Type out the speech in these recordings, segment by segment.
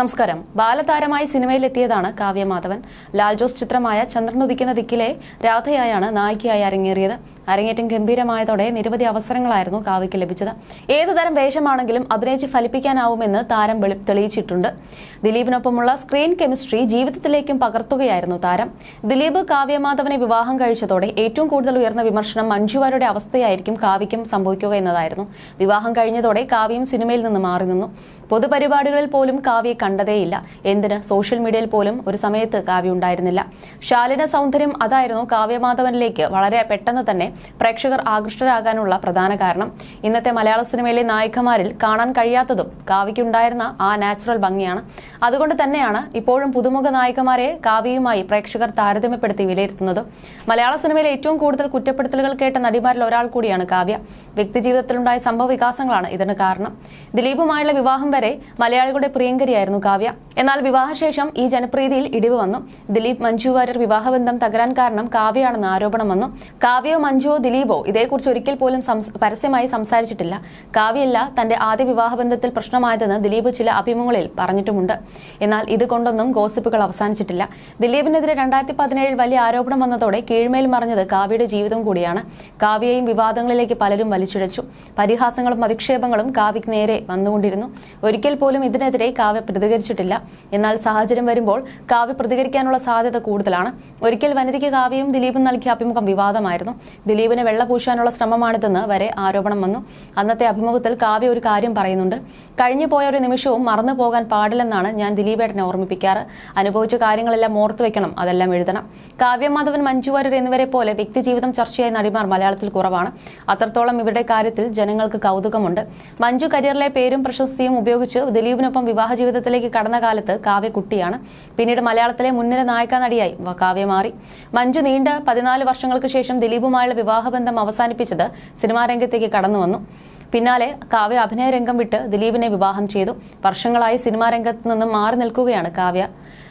നമസ്കാരം. ബാലതാരമായി സിനിമയിലെത്തിയതാണ് കാവ്യമാധവൻ ലാൽ ജോസ് ചിത്രമായ ചന്ദ്രനുദിക്കുന്ന ദിക്കിലെ രാധയായാണ് നായികയായി അരങ്ങേറിയത്. അരങ്ങേറ്റം ഗംഭീരമായതോടെ നിരവധി അവസരങ്ങളായിരുന്നു കാവ്യയ്ക്ക് ലഭിച്ചത്. ഏതുതരം വേഷമാണെങ്കിലും അഭിനയിച്ച് ഫലിപ്പിക്കാനാവുമെന്ന് താരം തെളിയിച്ചിട്ടുണ്ട്. ദിലീപിനൊപ്പമുള്ള സ്ക്രീൻ കെമിസ്ട്രി ജീവിതത്തിലേക്കും പകർത്തുകയായിരുന്നു താരം. ദിലീപ് കാവ്യമാധവനെ വിവാഹം കഴിച്ചതോടെ ഏറ്റവും കൂടുതൽ ഉയർന്ന വിമർശനം മഞ്ജുവാരുടെ അവസ്ഥയായിരിക്കും കാവ്യയ്ക്കും സംഭവിക്കുക എന്നതായിരുന്നു. വിവാഹം കഴിഞ്ഞതോടെ കാവ്യം സിനിമയിൽ നിന്ന് മാറി നിന്നു. പൊതുപരിപാടികളിൽ പോലും കാവ്യയെ കണ്ടതേയില്ല. എന്തിന്? സോഷ്യൽ മീഡിയയിൽ പോലും ഒരു സമയത്ത് കാവ്യ ഉണ്ടായിരുന്നില്ല. ശാലിന സൗന്ദര്യം അതായിരുന്നു കാവ്യമാധവനിലേക്ക് വളരെ പെട്ടെന്ന് തന്നെ പ്രേക്ഷകർ ആകൃഷ്ടരാകാനുള്ള പ്രധാന കാരണം. ഇന്നത്തെ മലയാള സിനിമയിലെ നായികമാരിൽ കാണാൻ കഴിയാത്തതും കാവ്യയ്ക്കുണ്ടായിരുന്ന ആ നാച്ചുറൽ ഭംഗിയാണ്. അതുകൊണ്ട് തന്നെയാണ് ഇപ്പോഴും പുതുമുഖ നായികമാരെ കാവ്യയുമായി പ്രേക്ഷകർ താരതമ്യപ്പെടുത്തി വിലയിരുത്തുന്നത്. മലയാള സിനിമയിലെ ഏറ്റവും കൂടുതൽ കുറ്റപ്പെടുത്തലുകൾ കേട്ട നടിമാരിൽ ഒരാൾ കൂടിയാണ് കാവ്യ. വ്യക്തിജീവിതത്തിലുണ്ടായ സംഭവ വികാസങ്ങളാണ് ഇതിന് കാരണം. ദിലീപുമായുള്ള വിവാഹം വരെ മലയാളികളുടെ പ്രിയങ്കരിയായിരുന്നു കാവ്യ. എന്നാൽ വിവാഹശേഷം ഈ ജനപ്രീതിയിൽ ഇടിവ് വന്നു. ദിലീപ് മഞ്ജു വാര്യർ വിവാഹബന്ധം തകരാൻ കാരണം കാവ്യയാണെന്ന് ആരോപണം വന്നു കാവ്യയോ മഞ്ജുവോ ദിലീപോ ഇതേക്കുറിച്ച് ഒരിക്കൽ പോലും പരസ്യമായി സംസാരിച്ചിട്ടില്ല. കാവ്യല്ല തന്റെ ആദ്യ വിവാഹബന്ധത്തിൽ പ്രശ്നമായതെന്ന് ദിലീപ് ചില അഭിമുഖങ്ങളിൽ പറഞ്ഞിട്ടുമുണ്ട്. എന്നാൽ ഇതുകൊണ്ടൊന്നും ഗോസിപ്പുകൾ അവസാനിച്ചിട്ടില്ല. ദിലീപിനെതിരെ രണ്ടായിരത്തി പതിനേഴിൽ വലിയ ആരോപണം വന്നതോടെ കീഴ്മേൽ മറിഞ്ഞത് കാവ്യയുടെ ജീവിതം കൂടിയാണ്. കാവ്യയും വിവാദങ്ങളിലേക്ക് പലരും വലിച്ചിഴച്ചു. പരിഹാസങ്ങളും അധിക്ഷേപങ്ങളും കാവ്യക്ക് നേരെ വന്നുകൊണ്ടിരുന്നു. ഒരിക്കൽ പോലും ഇതിനെതിരെ കാവ്യ പ്രതികരിച്ചിട്ടില്ല. എന്നാൽ സാഹചര്യം വരുമ്പോൾ കാവ്യ പ്രതികരിക്കാനുള്ള സാധ്യത കൂടുതലാണ്. ഒരിക്കൽ വനിതയ്ക്ക് കാവ്യയും ദിലീപും നൽകിയ അഭിമുഖം വിവാദമായിരുന്നു. ദിലീപിനെ വെള്ളപൂശാനുള്ള ശ്രമമാണിതെന്ന് വരെ ആരോപണം വന്നു. അന്നത്തെ അഭിമുഖത്തിൽ കാവ്യ ഒരു കാര്യം പറയുന്നുണ്ട്. കഴിഞ്ഞു പോയ ഒരു നിമിഷവും മറന്നു പോകാൻ പാടില്ലെന്നാണ് ഞാൻ ദിലീപേട്ടനെ ഓർമ്മിപ്പിക്കാറ്. അനുഭവിച്ച കാര്യങ്ങളെല്ലാം ഓർത്തു വെക്കണം അതെല്ലാം എഴുതണം. കാവ്യമാധവൻ മഞ്ജു വാര്യർ എന്നിവരെ പോലെ വ്യക്തിജീവിതം ചർച്ചയായ നടിമാർ മലയാളത്തിൽ കുറവാണ്. അത്രത്തോളം ഇവരുടെ കാര്യത്തിൽ ജനങ്ങൾക്ക് കൗതുകമുണ്ട്. മഞ്ജു കരിയറിലെ പേരും പ്രശസ്തിയും ഉപയോഗിച്ച് ദിലീപിനൊപ്പം വിവാഹ ജീവിതത്തിലേക്ക് കടന്ന കാലത്ത് കാവ്യ കുട്ടിയാണ്. പിന്നീട് മലയാളത്തിലെ മുൻനിര നായിക നടിയായി കാവ്യ മാറി. മഞ്ജു നീണ്ട പതിനാല് വർഷങ്ങൾക്ക് ശേഷം ദിലീപുമായുള്ള വിവാഹബന്ധം അവസാനിപ്പിച്ചത് സിനിമാ രംഗത്തേക്ക് കടന്നു വന്നു. പിന്നാലെ കാവ്യ അഭിനയ രംഗം വിട്ട് ദിലീപിനെ വിവാഹം ചെയ്തു. വർഷങ്ങളായി സിനിമാ രംഗത്ത് നിന്നും മാറി നിൽക്കുകയാണ് കാവ്യ.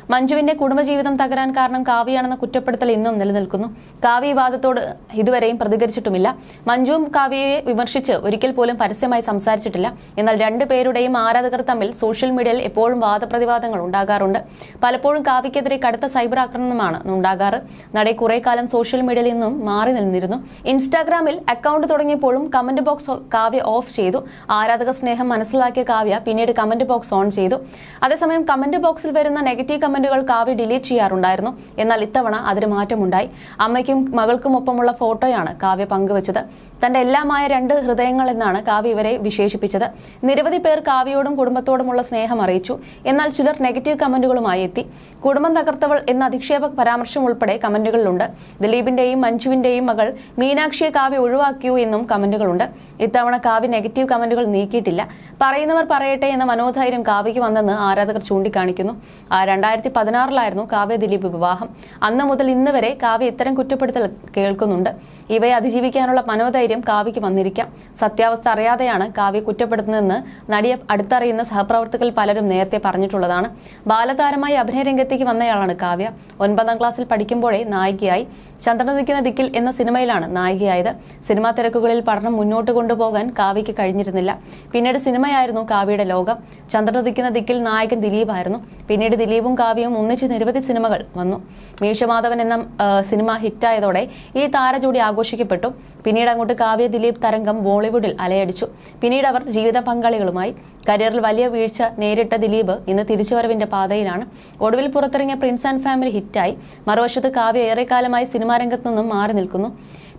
മഞ്ജുവിന്റെ കുടുംബജീവിതം തകരാൻ കാരണം കാവ്യയാണെന്ന കുറ്റപ്പെടുത്തൽ ഇന്നും നിലനിൽക്കുന്നു. കാവ്യ വിവാദത്തോട് ഇതുവരെയും പ്രതികരിച്ചിട്ടുമില്ല. മഞ്ജുവും കാവ്യയെ വിമർശിച്ച് ഒരിക്കൽ പോലും പരസ്യമായി സംസാരിച്ചിട്ടില്ല. എന്നാൽ രണ്ടുപേരുടെയും ആരാധകർ തമ്മിൽ സോഷ്യൽ മീഡിയയിൽ എപ്പോഴും വാദപ്രതിവാദങ്ങൾ ഉണ്ടാകാറുണ്ട്. പലപ്പോഴും കാവ്യക്കെതിരെ കടുത്ത സൈബർ ആക്രമണമാണ് ഉണ്ടാകാറ്. നടേ കുറെ കാലം സോഷ്യൽ മീഡിയയിൽ നിന്നും മാറി നിന്നിരുന്നു. ഇൻസ്റ്റാഗ്രാമിൽ അക്കൗണ്ട് തുടങ്ങിയപ്പോഴും കമന്റ് ബോക്സ് കാവ്യ ഓഫ് ചെയ്തു. ആരാധക സ്നേഹം മനസ്സിലാക്കിയ കാവ്യ പിന്നീട് കമന്റ് ബോക്സ് ഓൺ ചെയ്തു. അതേസമയം കമന്റ് ബോക്സിൽ വരുന്ന നെഗറ്റീവ് കമന്റുകൾ കാവ്യ ഡിലീറ്റ് ചെയ്യാറുണ്ടായിരുന്നു. എന്നാൽ ഇത്തവണ അതിന് മാറ്റമുണ്ടായി. അമ്മയ്ക്കും മകൾക്കുമൊപ്പമുള്ള ഫോട്ടോയാണ് കാവ്യ പങ്കുവച്ചത്. തന്റെ എല്ലാമായ രണ്ട് ഹൃദയങ്ങൾ എന്നാണ് കാവ്യ ഇവരെ വിശേഷിപ്പിച്ചത്. നിരവധി പേർ കാവ്യയോടും കുടുംബത്തോടുമുള്ള സ്നേഹം അറിയിച്ചു. എന്നാൽ ചിലർ നെഗറ്റീവ് കമന്റുകളുമായി എത്തി. കുടുംബം തകർത്തവൾ എന്ന അധിക്ഷേപ പരാമർശം ഉൾപ്പെടെ കമന്റുകളിലുണ്ട്. ദിലീപിന്റെയും മഞ്ജുവിന്റെയും മകൾ മീനാക്ഷിയെ കാവ്യ ഒഴിവാക്കിയോ എന്നും കമന്റുകളുണ്ട്. ഇത്തവണ കാവ്യ നെഗറ്റീവ് കമന്റുകൾ നീക്കിയിട്ടില്ല. പറയുന്നവർ പറയട്ടെ എന്ന മനോധൈര്യം കാവ്യയ്ക്ക് വന്നെന്ന് ആരാധകർ ചൂണ്ടിക്കാണിക്കുന്നു. രണ്ടായിരത്തി പതിനാറിലായിരുന്നു കാവ്യ ദിലീപ് വിവാഹം. അന്ന് മുതൽ ഇന്ന് വരെ കാവ്യ ഇത്തരം കുറ്റപ്പെടുത്തൽ കേൾക്കുന്നുണ്ട്. ഇവയെ അതിജീവിക്കാനുള്ള മനോധൈര്യം കാവ്യയ്ക്ക് വന്നിരിക്കാം. സത്യാവസ്ഥ അറിയാതെയാണ് കാവ്യ കുറ്റപ്പെടുത്തുന്നതെന്ന് നടിയെ അടുത്തറിയുന്ന സഹപ്രവർത്തകർ പലരും നേരത്തെ പറഞ്ഞിട്ടുള്ളതാണ്. ബാലതാരമായി അഭിനയ രംഗത്തേക്ക് വന്നയാളാണ് കാവ്യ. ഒൻപതാം ക്ലാസ്സിൽ പഠിക്കുമ്പോഴേ നായികയായി. ചന്ദ്രനിക്കുന്ന ദിക്കിൽ എന്ന സിനിമയിലാണ് നായികയായത്. സിനിമാ തിരക്കുകളിൽ പഠനം മുന്നോട്ട് കൊണ്ടുപോകാൻ കാവ്യയ്ക്ക് കഴിഞ്ഞിരുന്നില്ല. പിന്നീട് സിനിമയായിരുന്നു കാവ്യയുടെ ലോകം. ചന്ദ്രനുദിക്കുന്ന ദിക്കിൽ നായകൻ ദിലീപായിരുന്നു. പിന്നീട് ദിലീപും കാവ്യവും ഒന്നിച്ച് നിരവധി സിനിമകൾ വന്നു. മീശമാധവൻ എന്ന സിനിമ ഹിറ്റായതോടെ ഈ താരജോടി ആഘോഷിക്കപ്പെട്ടു. പിന്നീട് അങ്ങോട്ട് കാവ്യ ദിലീപ് തരംഗം ബോളിവുഡിൽ അലയടിച്ചു. പിന്നീട് അവർ ജീവിത പങ്കാളികളുമായി കരിയറിൽ വലിയ വീഴ്ച നേരിട്ട ദിലീപ് ഇന്ന് തിരിച്ചുവരവിന്റെ പാതയിലാണ്. ഒടുവിൽ പുറത്തിറങ്ങിയ പ്രിൻസ് ആൻഡ് ഫാമിലി ഹിറ്റായി. മറുവശത്ത് കാവ്യ ഏറെക്കാലമായി സിനിമാ രംഗത്തു നിന്നും മാറി നിൽക്കുന്നു.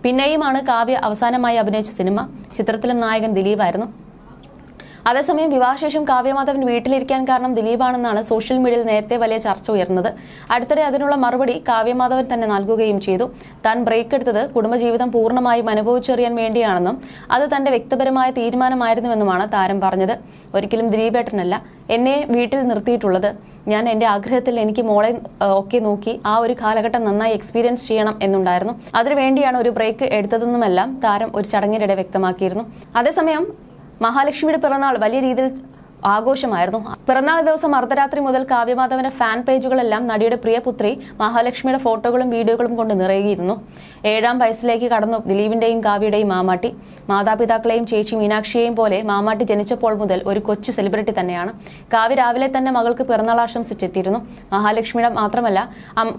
പിന്നെയുമാണ് കാവ്യ അവസാനമായി അഭിനയിച്ച സിനിമ. ചിത്രത്തിലും നായകൻ ദിലീപായിരുന്നു. അതേസമയം വിവാഹശേഷം കാവ്യമാധവൻ വീട്ടിലിരിക്കാൻ കാരണം ദിലീപാണെന്നാണ് സോഷ്യൽ മീഡിയയിൽ നേരത്തെ വലിയ ചർച്ച ഉയർന്നത്. അടുത്തിടെ അതിനുള്ള മറുപടി കാവ്യമാധവൻ തന്നെ നൽകുകയും ചെയ്തു. താൻ ബ്രേക്ക് എടുത്തത് കുടുംബജീവിതം പൂർണമായും അനുഭവിച്ചറിയാൻ വേണ്ടിയാണെന്നും അത് തന്റെ വ്യക്തിപരമായ തീരുമാനമായിരുന്നുവെന്നുമാണ് താരം പറഞ്ഞത്. ഒരിക്കലും ദിലീപേട്ടനല്ല എന്നെ വീട്ടിൽ നിർത്തിയിട്ടുള്ളത്. ഞാൻ എന്റെ ആഗ്രഹത്തിൽ എനിക്ക് മോളെ ഒക്കെ നോക്കി ആ ഒരു കാലഘട്ടം നന്നായി എക്സ്പീരിയൻസ് ചെയ്യണം എന്നുണ്ടായിരുന്നു. അതിനുവേണ്ടിയാണ് ഒരു ബ്രേക്ക് എടുത്തതെന്നുമെല്ലാം താരം ഒരു ചടങ്ങിനിടെ വ്യക്തമാക്കിയിരുന്നു. അതേസമയം മഹാലക്ഷ്മിയുടെ പിറന്നാൾ വലിയ രീതിയിൽ ആഘോഷമായിരുന്നു. പിറന്നാൾ ദിവസം അർദ്ധരാത്രി മുതൽ കാവ്യമാധവന്റെ ഫാൻ പേജുകളെല്ലാം നടിയുടെ പ്രിയപുത്രി മഹാലക്ഷ്മിയുടെ ഫോട്ടോകളും വീഡിയോകളും കൊണ്ട് നിറയുകയിരുന്നു ഏഴാം വയസ്സിലേക്ക് കടന്നു ദിലീപിന്റെയും കാവ്യയുടെയും മാമാട്ടി. മാതാപിതാക്കളെയും ചേച്ചി മീനാക്ഷിയെയും പോലെ മാമാട്ടി ജനിച്ചപ്പോൾ മുതൽ ഒരു കൊച്ചു സെലിബ്രിറ്റി തന്നെയാണ്. കാവ്യ രാവിലെ തന്നെ മകൾക്ക് പിറന്നാൾ ആശംസിച്ചെത്തിയിരുന്നു. മഹാലക്ഷ്മിയുടെ മാത്രമല്ല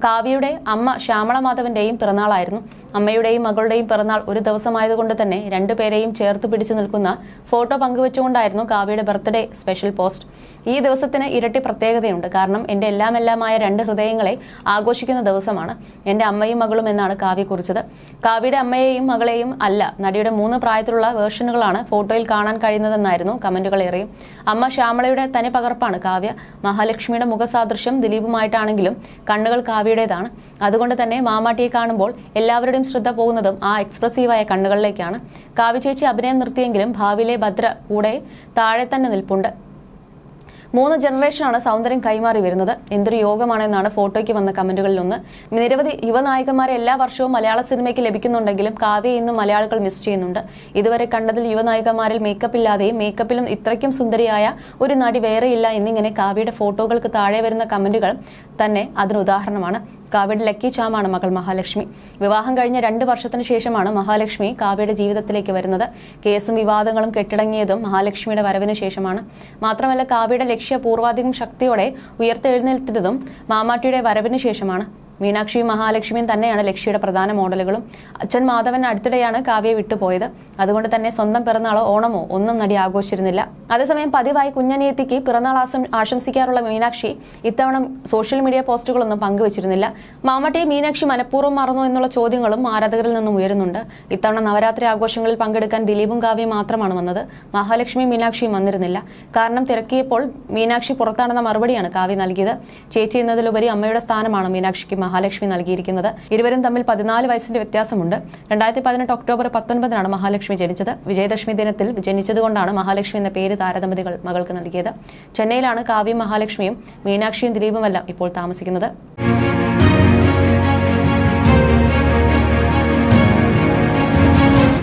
കാവ്യയുടെ അമ്മ ശ്യാമള മാധവന്റെയും പിറന്നാളായിരുന്നു. അമ്മയുടെയും മകളുടെയും പിറന്നാൾ ഒരു ദിവസമായതുകൊണ്ട് തന്നെ രണ്ടുപേരെയും ചേർത്ത് പിടിച്ചു നിൽക്കുന്ന ഫോട്ടോ പങ്കുവെച്ചുകൊണ്ടായിരുന്നു കാവ്യയുടെ ബർത്ത്ഡേ സ്പെഷ്യൽ പോസ്റ്റ്. ഈ ദിവസത്തിന് ഇരട്ടി പ്രത്യേകതയുണ്ട്. കാരണം എന്റെ എല്ലാം എല്ലാമായ രണ്ട് ഹൃദയങ്ങളെ ആഘോഷിക്കുന്ന ദിവസമാണ് എന്റെ അമ്മയും മകളും എന്നാണ് കാവ്യ കുറിച്ചത്. കാവ്യയുടെ അമ്മയെയും മകളെയും അല്ല നടിയുടെ മൂന്ന് പ്രായത്തിലുള്ള വേർഷനുകളാണ് ഫോട്ടോയിൽ കാണാൻ കഴിയുന്നതെന്നായിരുന്നു കമന്റുകൾ ഏറെയും. അമ്മ ശ്യാമളയുടെ തനി പകർപ്പാണ് കാവ്യ. മഹാലക്ഷ്മിയുടെ മുഖസാദൃശ്യം ദിലീപുമായിട്ടാണെങ്കിലും കണ്ണുകൾ കാവ്യയുടേതാണ്. അതുകൊണ്ട് തന്നെ മാമാട്ടിയെ കാണുമ്പോൾ എല്ലാവരുടെയും ശ്രദ്ധ പോകുന്നതും ആ എക്സ്പ്രസീവായ കണ്ണുകളിലേക്കാണ്. കാവ്യ ചേച്ചി അഭിനയം നിർത്തിയെങ്കിലും ഭാവിയിലെ ഭദ്ര കൂടെ താഴെ തന്നെ നിൽപ്പുണ്ട്. മൂന്ന് ജനറേഷനാണ് സൗന്ദര്യം കൈമാറി വരുന്നത്. എന്തൊരു യോഗമാണെന്നാണ് ഫോട്ടോയ്ക്ക് വന്ന കമന്റുകളിൽ ഒന്ന് നിരവധി യുവനായകന്മാരെ എല്ലാ വർഷവും മലയാള സിനിമയ്ക്ക് ലഭിക്കുന്നുണ്ടെങ്കിലും കാവ്യ ഇന്നും മലയാളികൾ മിസ് ചെയ്യുന്നുണ്ട്. ഇതുവരെ കണ്ടതിൽ യുവനായകന്മാരിൽ മേക്കപ്പ് ഇല്ലാതെയും മേക്കപ്പിലും ഇത്രയ്ക്കും സുന്ദരിയായ ഒരു നടി വേറെയില്ല എന്നിങ്ങനെ കാവ്യയുടെ ഫോട്ടോകൾക്ക് താഴെ വരുന്ന കമന്റുകൾ തന്നെ അതിന് ഉദാഹരണമാണ്. കാവ്യയുടെ ലക്കി ചാമാണ് മകൾ മഹാലക്ഷ്മി. വിവാഹം കഴിഞ്ഞ രണ്ട് വർഷത്തിന് ശേഷമാണ് മഹാലക്ഷ്മി കാവ്യയുടെ ജീവിതത്തിലേക്ക് വരുന്നത്. കേസും വിവാദങ്ങളും കെട്ടിടങ്ങിയതും മഹാലക്ഷ്മിയുടെ വരവിന് ശേഷമാണ്. മാത്രമല്ല കാവ്യയുടെ ലക്ഷ്യ പൂർവാധികം ശക്തിയോടെ ഉയർത്തെഴുന്നേൽത്തിരുന്നതും മാമാട്ടിയുടെ വരവിന് ശേഷമാണ്. മീനാക്ഷിയും മഹാലക്ഷ്മിയും തന്നെയാണ് ലക്ഷ്യയുടെ പ്രധാന മോഡലുകളും. അച്ഛൻ മാധവൻ അടുത്തിടെയാണ് കാവ്യ വിട്ടുപോയത്. അതുകൊണ്ട് തന്നെ സ്വന്തം പിറന്നാളോ ഓണമോ ഒന്നും നടി ആഘോഷിച്ചിരുന്നില്ല. അതേസമയം പതിവായി കുഞ്ഞനിയത്തിക്ക് പിറന്നാൾ ആശംസിക്കാറുള്ള മീനാക്ഷി ഇത്തവണ സോഷ്യൽ മീഡിയ പോസ്റ്റുകളൊന്നും പങ്കുവച്ചിരുന്നില്ല. മാമട്ടിയെ മീനാക്ഷി മനഃപൂർവം മറന്നു എന്നുള്ള ചോദ്യങ്ങളും ആരാധകരിൽ നിന്നും ഉയരുന്നുണ്ട്. ഇത്തവണ നവരാത്രി ആഘോഷങ്ങളിൽ പങ്കെടുക്കാൻ ദിലീപും കാവ്യയും മാത്രമാണ് വന്നത്. മഹാലക്ഷ്മി മീനാക്ഷിയും വന്നിരുന്നില്ല. കാരണം തിരക്കിയപ്പോൾ മീനാക്ഷി പുറത്താണെന്ന മറുപടിയാണ് കാവ്യ നൽകിയത്. ചേച്ചി എന്നതിലുപരി അമ്മയുടെ സ്ഥാനമാണ് മീനാക്ഷിക്ക് മഹാലക്ഷ്മി നൽകിയിരിക്കുന്നത്. ഇരുവരും തമ്മിൽ പതിനാല് വയസ്സിന്റെ വ്യത്യാസമുണ്ട്. രണ്ടായിരത്തി പതിനെട്ട് ഒക്ടോബർ പത്തൊൻപതിനാണ് മഹാലക്ഷ്മി ജനിച്ചത്. വിജയദശമി ദിനത്തിൽ ജനിച്ചതുകൊണ്ടാണ് മഹാലക്ഷ്മി എന്ന പേര് താരദമ്പതികൾ മകൾക്ക് നൽകിയത്. ചെന്നൈയിലാണ് കാവ്യം മഹാലക്ഷ്മിയും മീനാക്ഷിയും ദിലീപുമെല്ലാം ഇപ്പോൾ താമസിക്കുന്നത്.